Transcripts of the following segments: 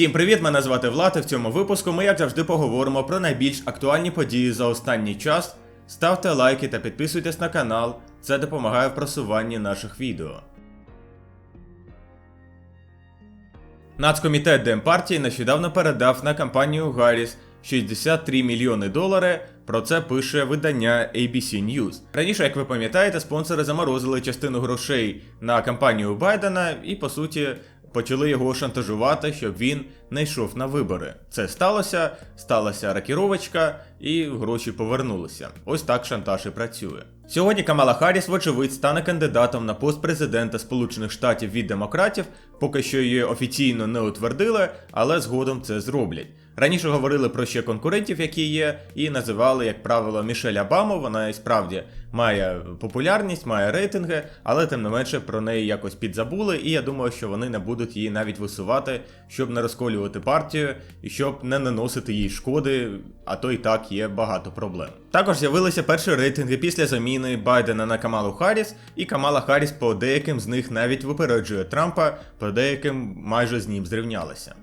Всім привіт! Мене звати Влад. і В цьому випуску ми, як завжди, поговоримо про найбільш актуальні події за останній час. Ставте лайки та підписуйтесь на канал, це допомагає в просуванні наших відео. Нацкомітет Демпартії нещодавно передав на кампанію Гарріс 63 мільйони долари. Про це пише видання ABC News. Раніше, як ви пам'ятаєте, спонсори заморозили частину грошей на кампанію Байдена і, по суті, почали його шантажувати, щоб він не йшов на вибори. Це сталося, сталася ракіровочка, і гроші повернулися. Ось так шантаж і працює. Сьогодні Камала Харріс, вочевидь, стане кандидатом на пост президента Сполучених Штатів від демократів, поки що її офіційно не утвердили, але згодом це зроблять. Раніше говорили про ще конкурентів, які є, і називали, як правило, Мішель Обаму. Вона і справді має популярність, має рейтинги, але тим не менше про неї якось підзабули, і я думаю, що вони не будуть її навіть висувати, щоб не розколювати партію і щоб не наносити їй шкоди, а то і так є багато проблем. Також з'явилися перші рейтинги після заміни Байдена на Камалу Харріс, і Камала Харріс по деяким з них навіть випереджує Трампа, по деяким майже з ним зрівнялася.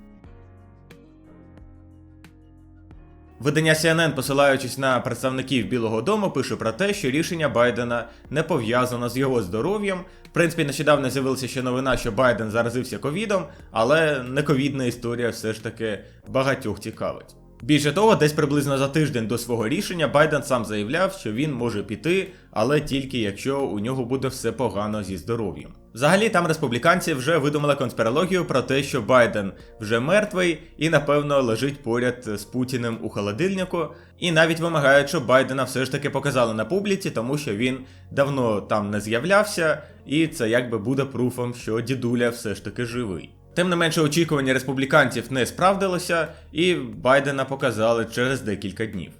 Видання CNN, посилаючись на представників Білого Дому, пише про те, що рішення Байдена не пов'язано з його здоров'ям. В принципі, нещодавно з'явилася ще новина, що Байден заразився ковідом, але не ковідна історія все ж таки багатьох цікавить. Більше того, десь приблизно за тиждень до свого рішення Байден сам заявляв, що він може піти, але тільки якщо у нього буде все погано зі здоров'ям. Взагалі там республіканці вже видумали конспірологію про те, що Байден вже мертвий і, напевно, лежить поряд з Путіним у холодильнику, і навіть вимагають, щоб Байдена все ж таки показали на публіці, тому що він давно там не з'являвся, і це якби буде пруфом, що дідуля все ж таки живий. Тим не менше, очікування республіканців не справдилося, і Байдена показали через декілька днів.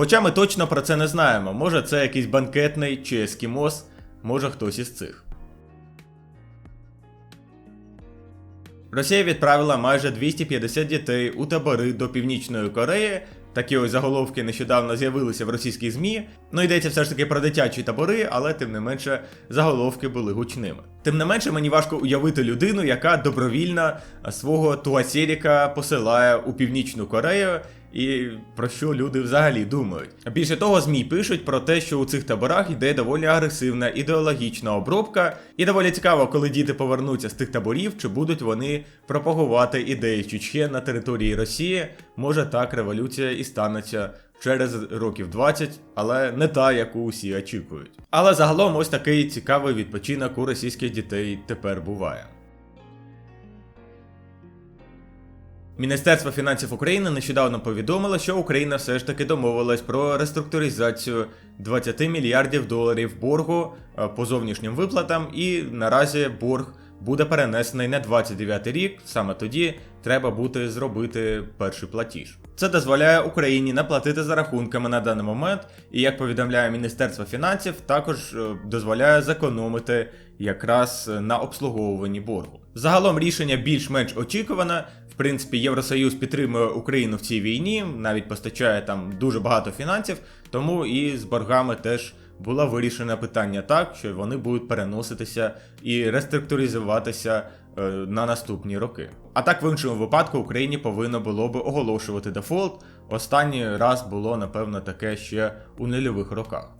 Хоча ми точно про це не знаємо. Може це якийсь банкетний чи ескімос, може хтось із цих. Росія відправила майже 250 дітей у табори до Північної Кореї. Такі ось заголовки нещодавно з'явилися в російських ЗМІ. Ну йдеться все ж таки про дитячі табори, але тим не менше заголовки були гучними. Тим не менше, мені важко уявити людину, яка добровільно свого туасєріка посилає у Північну Корею. І про що люди взагалі думають. Більше того, ЗМІ пишуть про те, що у цих таборах йде доволі агресивна ідеологічна обробка, і доволі цікаво, коли діти повернуться з тих таборів, чи будуть вони пропагувати ідеї Чечен на території Росії. Може так революція і станеться через років 20, але не та, яку усі очікують. Але загалом ось такий цікавий відпочинок у російських дітей тепер буває. Міністерство фінансів України нещодавно повідомило, що Україна все ж таки домовилась про реструктуризацію 20 мільярдів доларів боргу е, по зовнішнім виплатам, і наразі борг буде перенесений на 29 рік. Саме тоді треба буде зробити перший платіж. Це дозволяє Україні не платити за рахунками на даний момент, і як повідомляє Міністерство фінансів, також е, дозволяє зекономити якраз на обслуговуванні боргу. Загалом рішення більш-менш очікуване. Принципі, Євросоюз підтримує Україну в цій війні, навіть постачає там дуже багато фінансів, тому і з боргами теж було вирішено питання так, що вони будуть переноситися і реструктуризуватися е, на наступні роки. А так в іншому випадку Україні повинно було би оголошувати дефолт. Останній раз було напевно таке ще у нульових роках.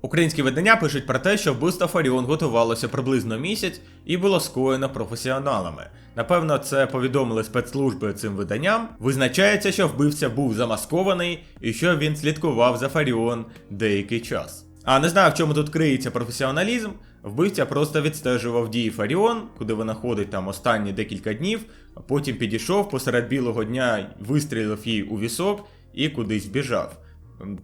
Українські видання пишуть про те, що вбивство Фаріон готувалося приблизно місяць і було скоєно професіоналами. Напевно, це повідомили спецслужби цим виданням. Визначається, що вбивця був замаскований і що він слідкував за Фаріон деякий час. А не знаю, в чому тут криється професіоналізм. Вбивця просто відстежував дії Фаріон, куди вона ходить там останні декілька днів, потім підійшов посеред білого дня, вистрілив їй у вісок і кудись біжав.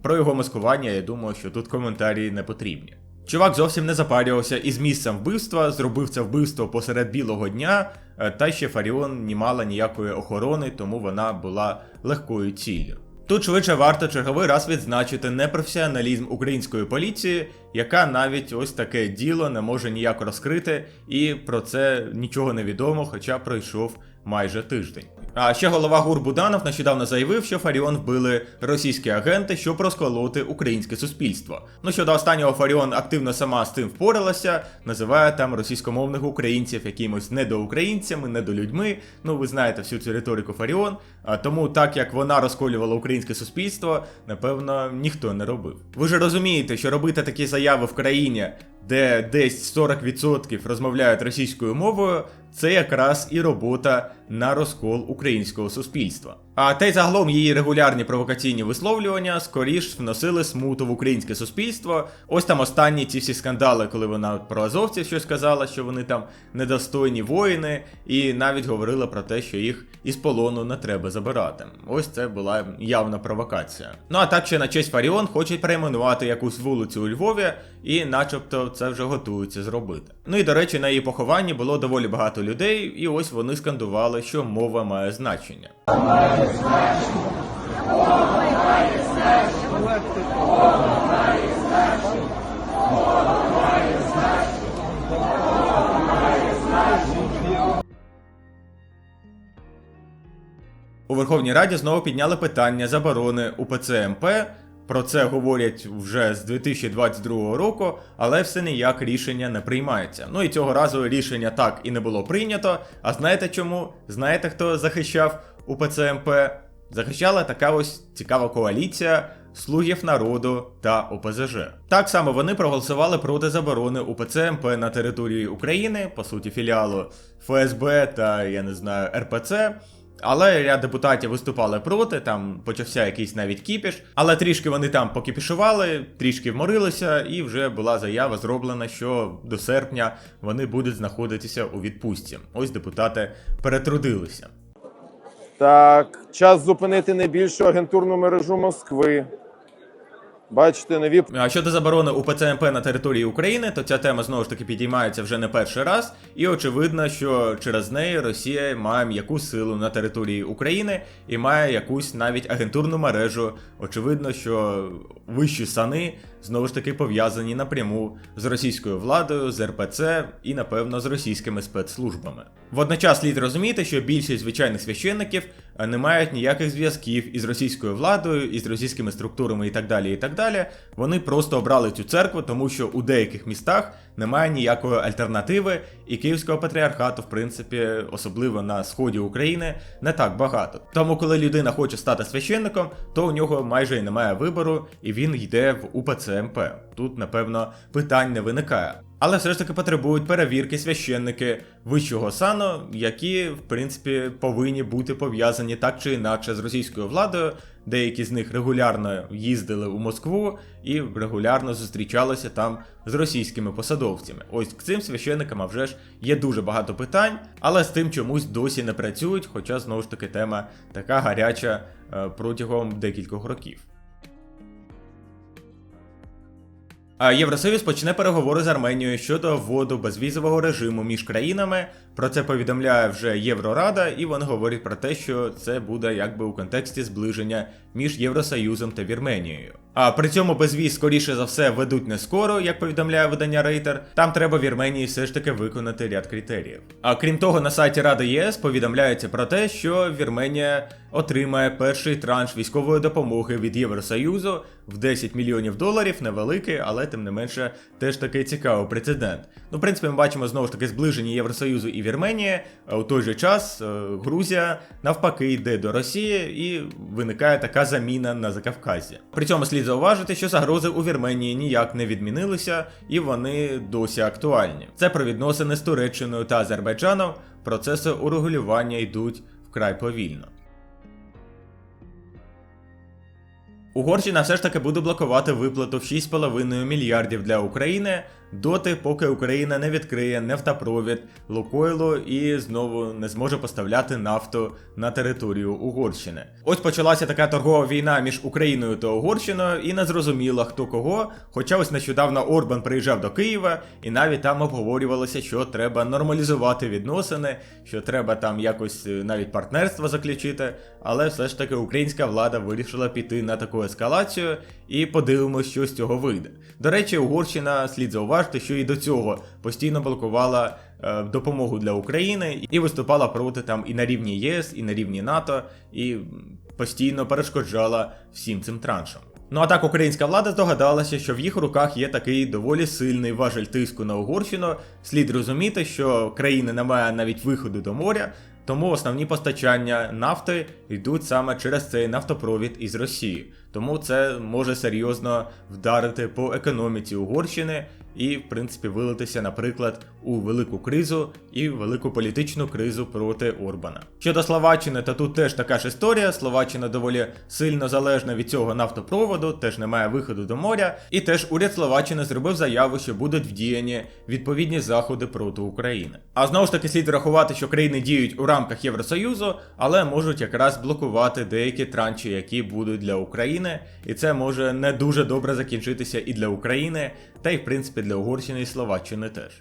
Про його маскування, я думаю, що тут коментарі не потрібні. Чувак зовсім не запарювався із місцем вбивства, зробив це вбивство посеред білого дня, е, та ще Фаріон не мала ніякої охорони, тому вона була легкою ціллю. Тут швидше варто черговий раз відзначити непрофесіоналізм української поліції, яка навіть ось таке діло не може ніяк розкрити, і про це нічого не відомо, хоча пройшов майже тиждень. А ще голова ГУР Буданов нещодавно заявив, що Фаріон вбили російські агенти, щоб розколоти українське суспільство. Ну щодо останнього Фаріон активно сама з цим впоралася, називає там російськомовних українців якимось недоукраїнцями, недолюдьми. Ну ви знаєте всю цю риторику Фаріон. А тому, так як вона розколювала українське суспільство, напевно, ніхто не робив. Ви ж розумієте, що робити такі заяви в країні, де десь 40% розмовляють російською мовою, це якраз і робота на розкол українського суспільства. А та й загалом її регулярні провокаційні висловлювання скоріш вносили смуту в українське суспільство. Ось там останні ці всі скандали, коли вона про азовців щось казала, що вони там недостойні воїни, і навіть говорила про те, що їх із полону не треба забирати. Ось це була явна провокація. Ну а так ще на честь Фаріон хочуть перейменувати якусь вулицю у Львові, і начебто це вже готуються зробити. Ну і до речі, на її похованні було доволі багато людей, і ось вони скандували, що мова має значення. У Верховній Раді знову підняли питання заборони УПЦ МП. Про це говорять вже з 2022 року, але все ніяк рішення не приймається. Ну і цього разу рішення так і не було прийнято. А знаєте чому? Знаєте, хто захищав УПЦ МП? Захищала така ось цікава коаліція слугів народу та ОПЗЖ. Так само вони проголосували проти заборони УПЦ МП на території України, по суті, філіалу ФСБ та я не знаю РПЦ. Але ряд депутатів виступали проти, там почався якийсь навіть кіпіш. Але трішки вони там покіпішували, трішки вморилися, і вже була заява зроблена, що до серпня вони будуть знаходитися у відпустці. Ось депутати перетрудилися. Так, час зупинити найбільшу агентурну мережу Москви. Бачите, нові А щодо заборони УПЦ МП на території України, то ця тема знову ж таки підіймається вже не перший раз, і очевидно, що через неї Росія має м'яку силу на території України і має якусь навіть агентурну мережу. Очевидно, що вищі сани знову ж таки пов'язані напряму з російською владою, з РПЦ і, напевно, з російськими спецслужбами. Водночас слід розуміти, що більшість звичайних священників не мають ніяких зв'язків із російською владою, із російськими структурами і так далі. і так далі. Вони просто обрали цю церкву, тому що у деяких містах немає ніякої альтернативи, і Київського патріархату, в принципі, особливо на сході України, не так багато. Тому, коли людина хоче стати священником, то у нього майже і немає вибору, і він йде в УПЦ МП. Тут, напевно, питань не виникає. Але все ж таки потребують перевірки священники вищого сану, які, в принципі, повинні бути пов'язані так чи інакше з російською владою. Деякі з них регулярно їздили у Москву і регулярно зустрічалися там з російськими посадовцями. Ось к цим священникам а вже ж є дуже багато питань, але з тим чомусь досі не працюють, хоча знову ж таки тема така гаряча е, протягом декількох років. Євросоюз почне переговори з Арменією щодо вводу безвізового режиму між країнами. Про це повідомляє вже Єврорада, і вони говорять про те, що це буде якби у контексті зближення між Євросоюзом та Вірменією. А при цьому безвіз, скоріше за все, ведуть не скоро, як повідомляє видання Рейтер. Там треба Вірменії все ж таки виконати ряд критеріїв. А крім того, на сайті Ради ЄС повідомляється про те, що Вірменія отримає перший транш військової допомоги від Євросоюзу в 10 мільйонів доларів, невеликий, але тим не менше теж такий цікавий прецедент. Ну, в принципі, ми бачимо знову ж таки зближення Євросоюзу і Вірменії. У той же час е, Грузія навпаки йде до Росії і виникає така заміна на Закавказі. При цьому слід зауважити, що загрози у Вірменії ніяк не відмінилися і вони досі актуальні. Це про відносини з Туреччиною та Азербайджаном. Процеси урегулювання йдуть вкрай повільно. Угорщина все ж таки буде блокувати виплату в 6,5 мільярдів для України доти, поки Україна не відкриє нефтопровід Лукойлу і знову не зможе поставляти нафту на територію Угорщини. Ось почалася така торгова війна між Україною та Угорщиною, і не зрозуміло хто кого. Хоча ось нещодавно Орбан приїжджав до Києва, і навіть там обговорювалося, що треба нормалізувати відносини, що треба там якось е, навіть партнерство заключити. Але все ж таки українська влада вирішила піти на таку ескалацію, і подивимось, що з цього вийде. До речі, Угорщина слід зауважити, що і до цього постійно блокувала е, допомогу для України і виступала проти там і на рівні ЄС, і на рівні НАТО, і постійно перешкоджала всім цим траншам. Ну а так українська влада здогадалася, що в їх руках є такий доволі сильний важель тиску на Угорщину. Слід розуміти, що країни не має навіть виходу до моря, тому основні постачання нафти йдуть саме через цей нафтопровід із Росії. Тому це може серйозно вдарити по економіці Угорщини і, в принципі, вилитися, наприклад, у велику кризу і велику політичну кризу проти Орбана. Щодо Словаччини, то тут теж така ж історія. Словаччина доволі сильно залежна від цього нафтопроводу, теж немає виходу до моря. І теж уряд Словаччини зробив заяву, що будуть вдіяні відповідні заходи проти України. А знову ж таки слід врахувати, що країни діють у рамках Євросоюзу, але можуть якраз блокувати деякі транші, які будуть для України, і це може не дуже добре закінчитися і для України, та й в принципі для Угорщини і Словаччини теж.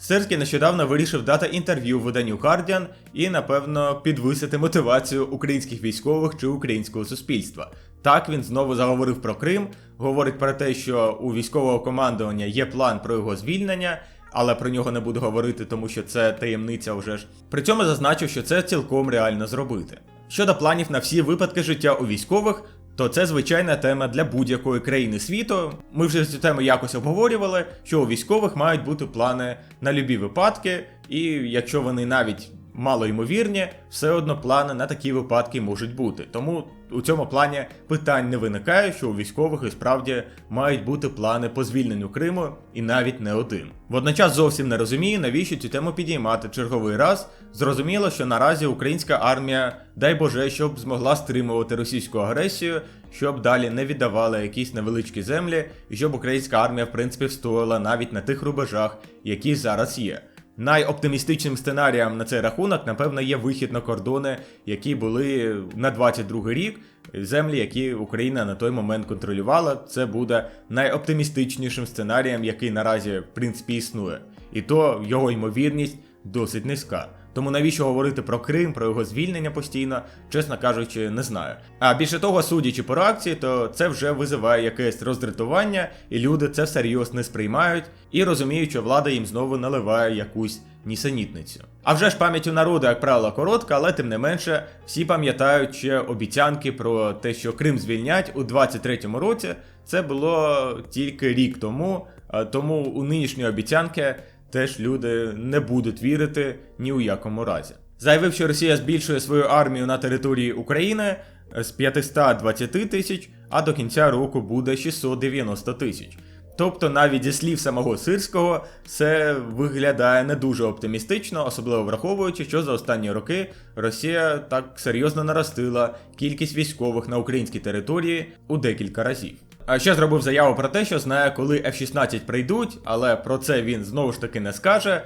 Сирський нещодавно вирішив дати інтерв'ю виданню Guardian і, напевно, підвисити мотивацію українських військових чи українського суспільства. Так він знову заговорив про Крим, говорить про те, що у військового командування є план про його звільнення, але про нього не буду говорити, тому що це таємниця вже ж. При цьому зазначив, що це цілком реально зробити. Щодо планів на всі випадки життя у військових, то це звичайна тема для будь-якої країни світу. Ми вже цю тему якось обговорювали, що у військових мають бути плани на любі випадки, і якщо вони навіть мало ймовірні, все одно плани на такі випадки можуть бути. Тому у цьому плані питань не виникає, що у військових і справді мають бути плани по звільненню Криму, і навіть не один. Водночас зовсім не розумію, навіщо цю тему підіймати черговий раз. Зрозуміло, що наразі українська армія, дай Боже, щоб змогла стримувати російську агресію, щоб далі не віддавали якісь невеличкі землі, і щоб українська армія, в принципі, встояла навіть на тих рубежах, які зараз є. Найоптимістичним сценарієм на цей рахунок, напевно, є вихід на кордони, які були на 22 рік. Землі, які Україна на той момент контролювала, це буде найоптимістичнішим сценарієм, який наразі в принципі існує. І то його ймовірність досить низька. Тому навіщо говорити про Крим, про його звільнення постійно, чесно кажучи, не знаю. А більше того, судячи по реакції, то це вже визиває якесь роздратування, і люди це всерйоз не сприймають і розуміють, що влада їм знову наливає якусь нісенітницю. А вже ж пам'ять у народу, як правило, коротка, але тим не менше, всі пам'ятають ще обіцянки про те, що Крим звільнять у 23-му році. Це було тільки рік тому, тому у нинішні обіцянки теж люди не будуть вірити ні у якому разі. Заявив, що Росія збільшує свою армію на території України з 520 тисяч, а до кінця року буде 690 тисяч. Тобто, навіть зі слів самого Сирського, це виглядає не дуже оптимістично, особливо враховуючи, що за останні роки Росія так серйозно наростила кількість військових на українській території у декілька разів. Ще зробив заяву про те, що знає, коли F-16 прийдуть, але про це він знову ж таки не скаже.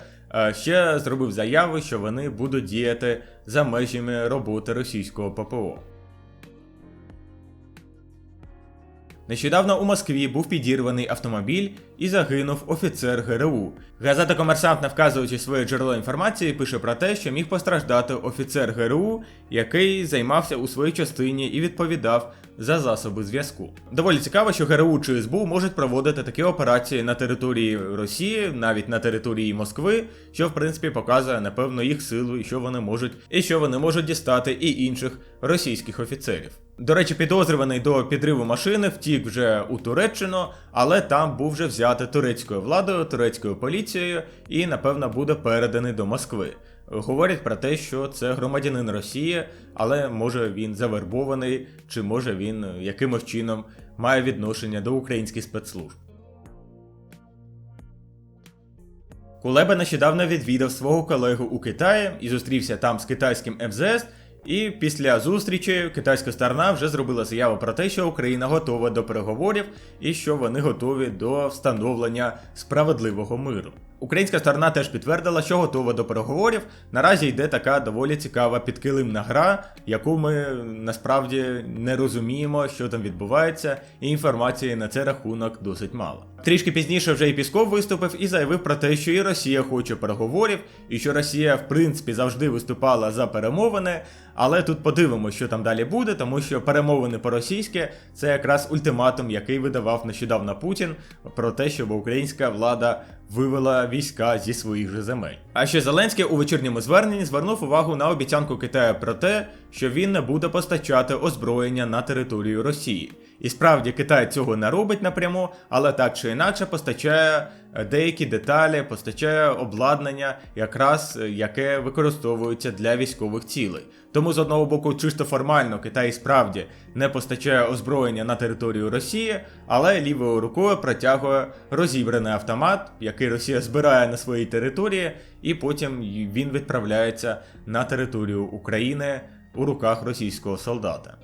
Ще зробив заяву, що вони будуть діяти за межами роботи російського ППО. Нещодавно у Москві був підірваний автомобіль і загинув офіцер ГРУ. Газета Комерсант, не вказуючи своє джерело інформації, пише про те, що міг постраждати офіцер ГРУ, який займався у своїй частині і відповідав за засоби зв'язку. Доволі цікаво, що ГРУ чи СБУ можуть проводити такі операції на території Росії, навіть на території Москви, що в принципі показує напевно їх силу і що вони можуть, і що вони можуть дістати і інших російських офіцерів. До речі, підозрюваний до підриву машини втік вже у Туреччину, але там був вже взятий турецькою владою, турецькою поліцією і, напевно, буде переданий до Москви. Говорять про те, що це громадянин Росії, але може він завербований, чи може він якимось чином має відношення до українських спецслужб. Кулеба нещодавно відвідав свого колегу у Китаї і зустрівся там з китайським МЗС. І після зустрічі китайська сторона вже зробила заяву про те, що Україна готова до переговорів і що вони готові до встановлення справедливого миру. Українська сторона теж підтвердила, що готова до переговорів. Наразі йде така доволі цікава підкилимна гра, яку ми насправді не розуміємо, що там відбувається, і інформації на цей рахунок досить мало. Трішки пізніше вже і Пісков виступив і заявив про те, що і Росія хоче переговорів, і що Росія, в принципі, завжди виступала за перемовини. Але тут подивимося, що там далі буде, тому що перемовини по-російськи це якраз ультиматум, який видавав нещодавно Путін про те, щоб українська влада вивела війська зі своїх же земель. А ще Зеленський у вечірньому зверненні звернув увагу на обіцянку Китаю про те, що він не буде постачати озброєння на територію Росії. І справді Китай цього не робить напряму, але так чи інакше постачає е, деякі деталі, постачає обладнання, якраз е, яке використовується для військових цілей. Тому з одного боку, чисто формально Китай справді не постачає озброєння на територію Росії, але лівою рукою протягує розібраний автомат, який Росія збирає на своїй території, і потім він відправляється на територію України у руках російського солдата.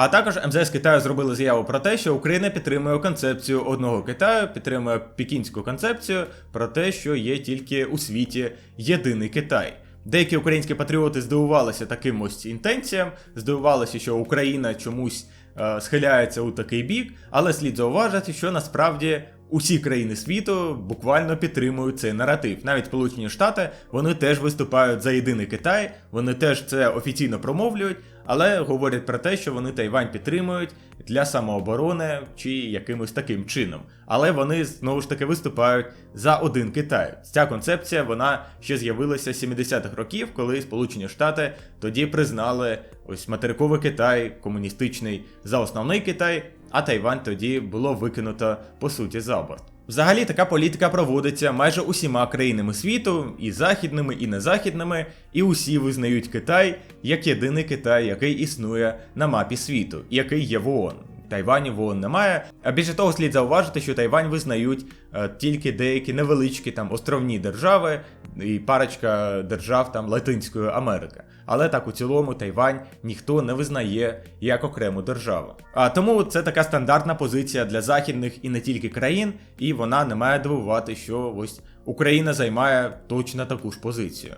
А також МЗС Китаю зробили заяву про те, що Україна підтримує концепцію одного Китаю, підтримує пекінську концепцію про те, що є тільки у світі єдиний Китай. Деякі українські патріоти здивувалися таким ось інтенціям, здивувалися, що Україна чомусь е, схиляється у такий бік, але слід зауважити, що насправді усі країни світу буквально підтримують цей наратив. Навіть Сполучені Штати вони теж виступають за єдиний Китай, вони теж це офіційно промовлюють, але говорять про те, що вони Тайвань підтримують для самооборони чи якимось таким чином. Але вони знову ж таки виступають за один Китай. Ця концепція вона ще з'явилася з 70-х років, коли Сполучені Штати тоді признали ось материковий Китай, комуністичний за основний Китай, а Тайвань тоді було викинуто по суті за борт. Взагалі така політика проводиться майже усіма країнами світу, і західними, і незахідними, і усі визнають Китай як єдиний Китай, який існує на мапі світу, і який є в ООН. Тайвані в ООН немає. А більше того, слід зауважити, що Тайвань визнають е, тільки деякі невеличкі там островні держави і парочка держав там Латинської Америки. Але так у цілому Тайвань ніхто не визнає як окрему державу. А тому це така стандартна позиція для західних і не тільки країн, і вона не має дивувати, що ось Україна займає точно таку ж позицію.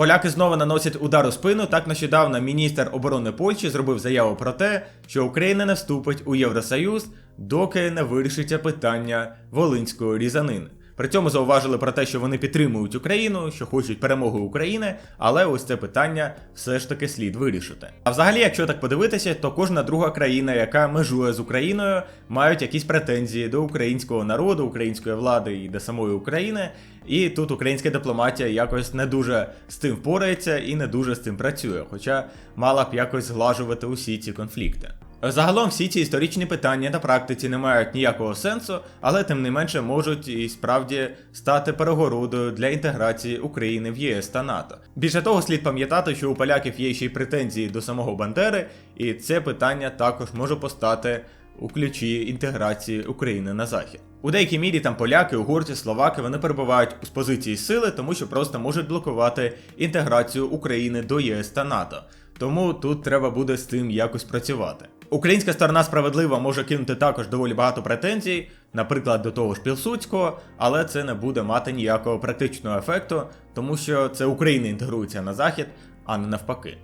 Поляки знову наносять удар у спину. Так нещодавно міністр оборони Польщі зробив заяву про те, що Україна не вступить у Євросоюз, доки не вирішиться питання волинської різанини. При цьому зауважили про те, що вони підтримують Україну, що хочуть перемоги України, але ось це питання все ж таки слід вирішити. А взагалі, якщо так подивитися, то кожна друга країна, яка межує з Україною, мають якісь претензії до українського народу, української влади і до самої України. І тут українська дипломатія якось не дуже з цим впорається і не дуже з цим працює, хоча мала б якось зглажувати усі ці конфлікти. Загалом всі ці історичні питання на практиці не мають ніякого сенсу, але тим не менше можуть і справді стати перегородою для інтеграції України в ЄС та НАТО. Більше того, слід пам'ятати, що у поляків є ще й претензії до самого Бандери, і це питання також може постати у ключі інтеграції України на захід. У деякій мірі там поляки, угорці, словаки вони перебувають з позиції сили, тому що просто можуть блокувати інтеграцію України до ЄС та НАТО. Тому тут треба буде з цим якось працювати. Українська сторона справедлива може кинути також доволі багато претензій, наприклад, до того ж Пілсудського, але це не буде мати ніякого практичного ефекту, тому що це Україна інтегрується на захід, а не навпаки.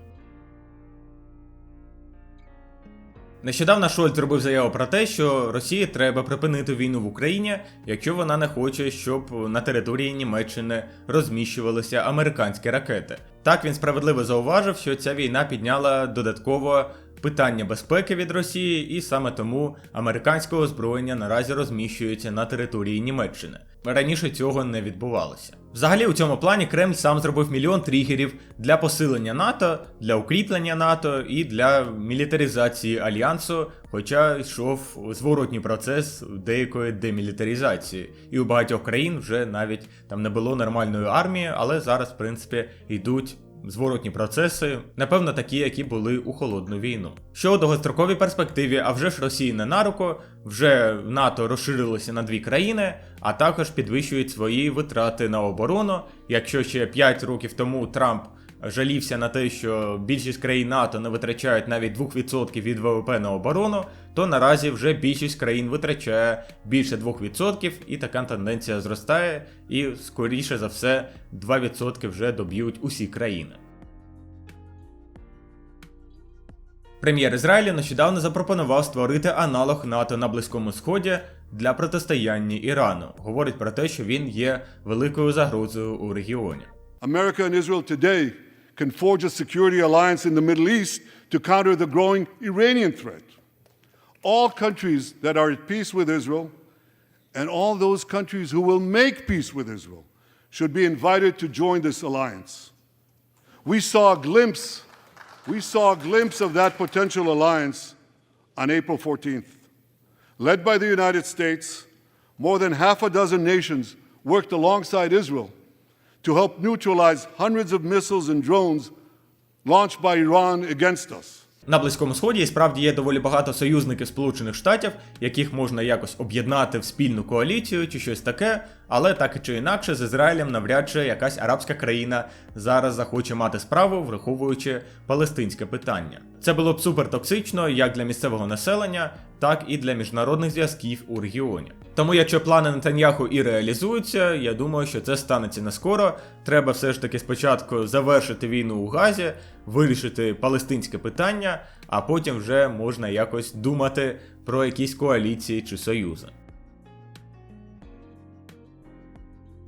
Нещодавно Шольц зробив заяву про те, що Росії треба припинити війну в Україні, якщо вона не хоче, щоб на території Німеччини розміщувалися американські ракети. Так він справедливо зауважив, що ця війна підняла додатково питання безпеки від Росії, і саме тому американське озброєння наразі розміщується на території Німеччини. Раніше цього не відбувалося. Взагалі, у цьому плані Кремль сам зробив мільйон тригерів для посилення НАТО, для укріплення НАТО і для мілітаризації альянсу, хоча йшов зворотній процес деякої демілітаризації. І у багатьох країн вже навіть там не було нормальної армії, але зараз, в принципі, йдуть зворотні процеси, напевно, такі, які були у холодну війну. Що у довгостроковій перспективі, а вже ж Росії не на руку, вже НАТО розширилося на дві країни, а також підвищують свої витрати на оборону. Якщо ще 5 років тому Трамп жалівся на те, що більшість країн НАТО не витрачають навіть 2% від ВВП на оборону, то наразі вже більшість країн витрачає більше 2%, і така тенденція зростає, і скоріше за все 2% вже доб'ють усі країни. Прем'єр Ізраїлю нещодавно запропонував створити аналог НАТО на Близькому Сході для протистояння Ірану. Говорить про те, що він є великою загрозою у регіоні. America and Israel today can forge a security alliance in the Middle East to counter the growing Iranian threat. All countries that are at peace with Israel and all those countries who will make peace with Israel should be invited to join this alliance. We saw a glimpse, we saw a glimpse of that potential alliance on April 14th. Led by the United States, more than half a dozen nations worked alongside Israel to help neutralize hundreds of missiles and drones launched by Iran against us. На Близькому Сході справді є доволі багато союзників Сполучених Штатів, яких можна якось об'єднати в спільну коаліцію чи щось таке, але так чи інакше з Ізраїлем навряд чи якась арабська країна зараз захоче мати справу, враховуючи палестинське питання. Це було б супер токсично як для місцевого населення, так і для міжнародних зв'язків у регіоні. Тому, якщо плани Нетаньяху і реалізуються, я думаю, що це станеться не скоро. Треба все ж таки спочатку завершити війну у Газі, вирішити палестинське питання, а потім вже можна якось думати про якісь коаліції чи союзи.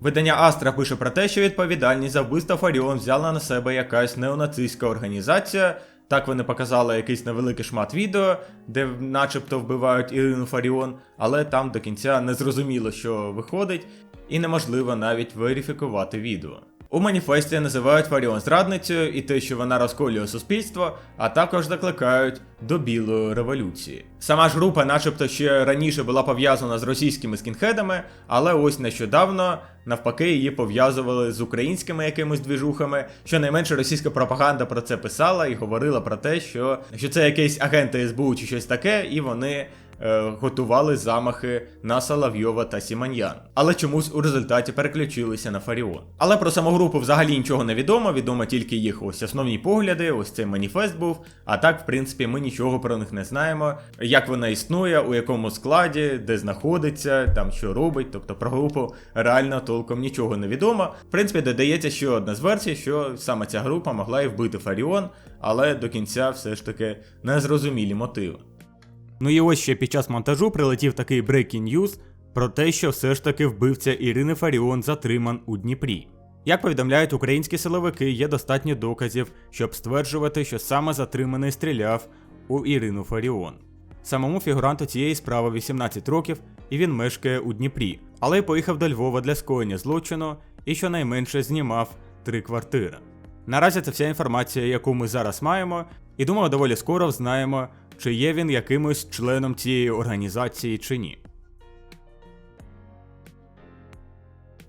Видання Астра пише про те, що відповідальність за вбивство Фаріон взяла на себе якась неонацистська організація. Так вони показали якийсь невеликий шмат відео, де начебто вбивають Ірину Фаріон, але там до кінця не зрозуміло, що виходить, і неможливо навіть верифікувати відео. У маніфесті називають Фаріон зрадницею і те, що вона розколює суспільство, а також закликають до білої революції. Сама ж група, начебто, ще раніше була пов'язана з російськими скінхедами, але ось нещодавно навпаки її пов'язували з українськими якимись двіжухами. Щонайменше російська пропаганда про це писала і говорила про те, що, що це якісь агенти СБУ чи щось таке, і вони е, готували замахи на Соловйова та Сіманьян. Але чомусь у результаті переключилися на Фаріон. Але про саму групу взагалі нічого не відомо, відомо тільки їх ось основні погляди, ось цей маніфест був. А так, в принципі, ми нічого про них не знаємо, як вона існує, у якому складі, де знаходиться, там що робить. Тобто про групу реально толком нічого не відомо. В принципі, додається ще одна з версій, що саме ця група могла і вбити Фаріон, але до кінця все ж таки незрозумілі мотиви. Ну і ось ще під час монтажу прилетів такий breaking news про те, що все ж таки вбивця Ірини Фаріон затриман у Дніпрі. Як повідомляють українські силовики, є достатньо доказів, щоб стверджувати, що саме затриманий стріляв у Ірину Фаріон. Самому фігуранту цієї справи 18 років, і він мешкає у Дніпрі, але й поїхав до Львова для скоєння злочину і щонайменше знімав три квартири. Наразі це вся інформація, яку ми зараз маємо, і думаю, доволі скоро взнаємо, чи є він якимось членом цієї організації чи ні.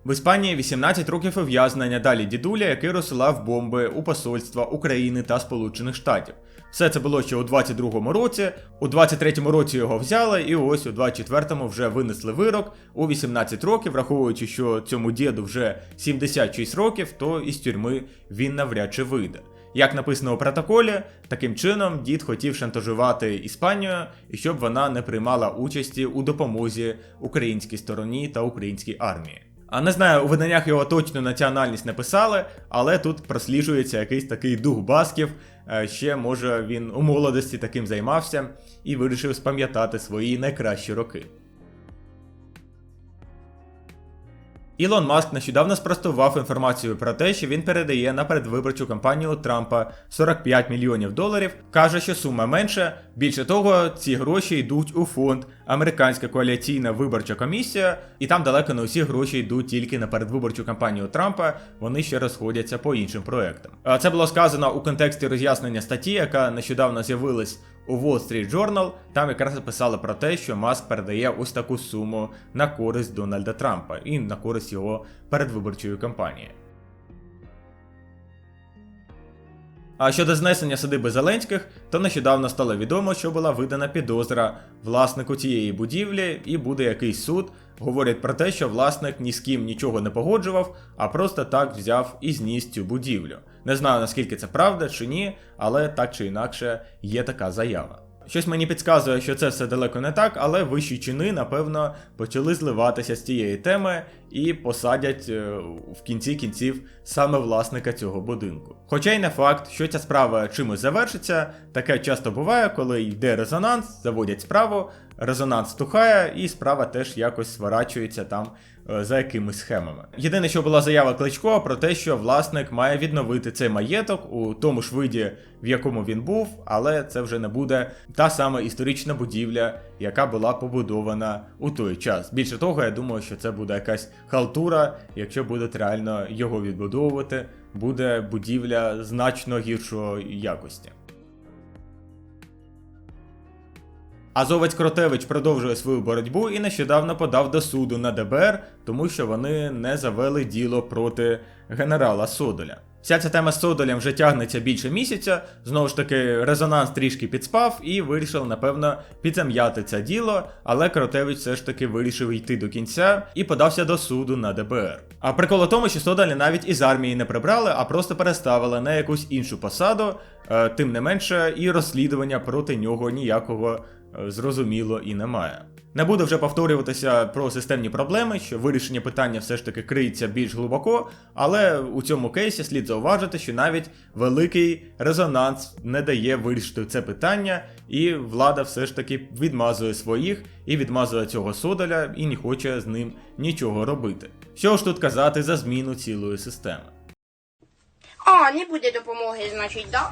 В Іспанії 18 років ув'язнення далі дідуля, який розсилав бомби у посольства України та Сполучених Штатів. Все це було ще у 22-му році, у 23-му році його взяли, і ось у 24-му вже винесли вирок у 18 років, враховуючи, що цьому діду вже 76 років, то із тюрми він навряд чи вийде. Як написано у протоколі, таким чином дід хотів шантажувати Іспанію, і щоб вона не приймала участі у допомозі українській стороні та українській армії. А не знаю, у виданнях його точну національність не писали, але тут просліджується якийсь такий дух басків. Е, Ще може він у молодості таким займався і вирішив спам'ятати свої найкращі роки. Ілон Маск нещодавно спростував інформацію про те, що він передає на передвиборчу кампанію Трампа 45 мільйонів доларів. каже, що сума менша. Більше того, ці гроші йдуть у фонд Американська коаліційна виборча комісія, і там далеко не усі гроші йдуть тільки на передвиборчу кампанію Трампа. Вони ще розходяться по іншим проектам. Це було сказано у контексті роз'яснення статті, яка нещодавно з'явилась у Wall Street Journal. Там якраз писали про те, що Маск передає ось таку суму на користь Дональда Трампа і на користь його передвиборчої кампанії. А щодо знесення садиби Зеленських, то нещодавно стало відомо, що була видана підозра власнику цієї будівлі, і буде якийсь суд. Говорять про те, що власник ні з ким нічого не погоджував, а просто так взяв і зніс цю будівлю. Не знаю наскільки це правда чи ні, але так чи інакше є така заява. Щось мені підказує, що це все далеко не так, але вищі чини, напевно, почали зливатися з цієї теми і посадять е, в кінці кінців саме власника цього будинку. Хоча й не факт, що ця справа чимось завершиться, таке часто буває, коли йде резонанс, заводять справу, резонанс стухає, і справа теж якось сворачується там е, за якимись схемами. Єдине, що була заява Кличко про те, що власник має відновити цей маєток у тому ж виді, в якому він був, але це вже не буде та сама історична будівля, яка була побудована у той час. Більше того, я думаю, що це буде якась халтура, якщо будуть реально його відбудовувати, буде будівля значно гіршої якості. Азовець Кротевич продовжує свою боротьбу і нещодавно подав до суду на ДБР, тому що вони не завели діло проти генерала Содоля. Вся ця тема з Содолем вже тягнеться більше місяця. Знову ж таки, резонанс трішки підспав і вирішив, напевно, підзам'яти це діло, але Кротевич все ж таки вирішив йти до кінця і подався до суду на ДБР. А прикол у тому, що Содоля навіть із армії не прибрали, а просто переставили на якусь іншу посаду. Е, Тим не менше, і розслідування проти нього ніякого зрозуміло і немає. Не буду вже повторюватися про системні проблеми, що вирішення питання все ж таки криється більш глибоко, але у цьому кейсі слід зауважити, що навіть великий резонанс не дає вирішити це питання, і влада все ж таки відмазує своїх і відмазує цього Содоля і не хоче з ним нічого робити. Що ж тут казати за зміну цілої системи? А, не буде допомоги, значить, да?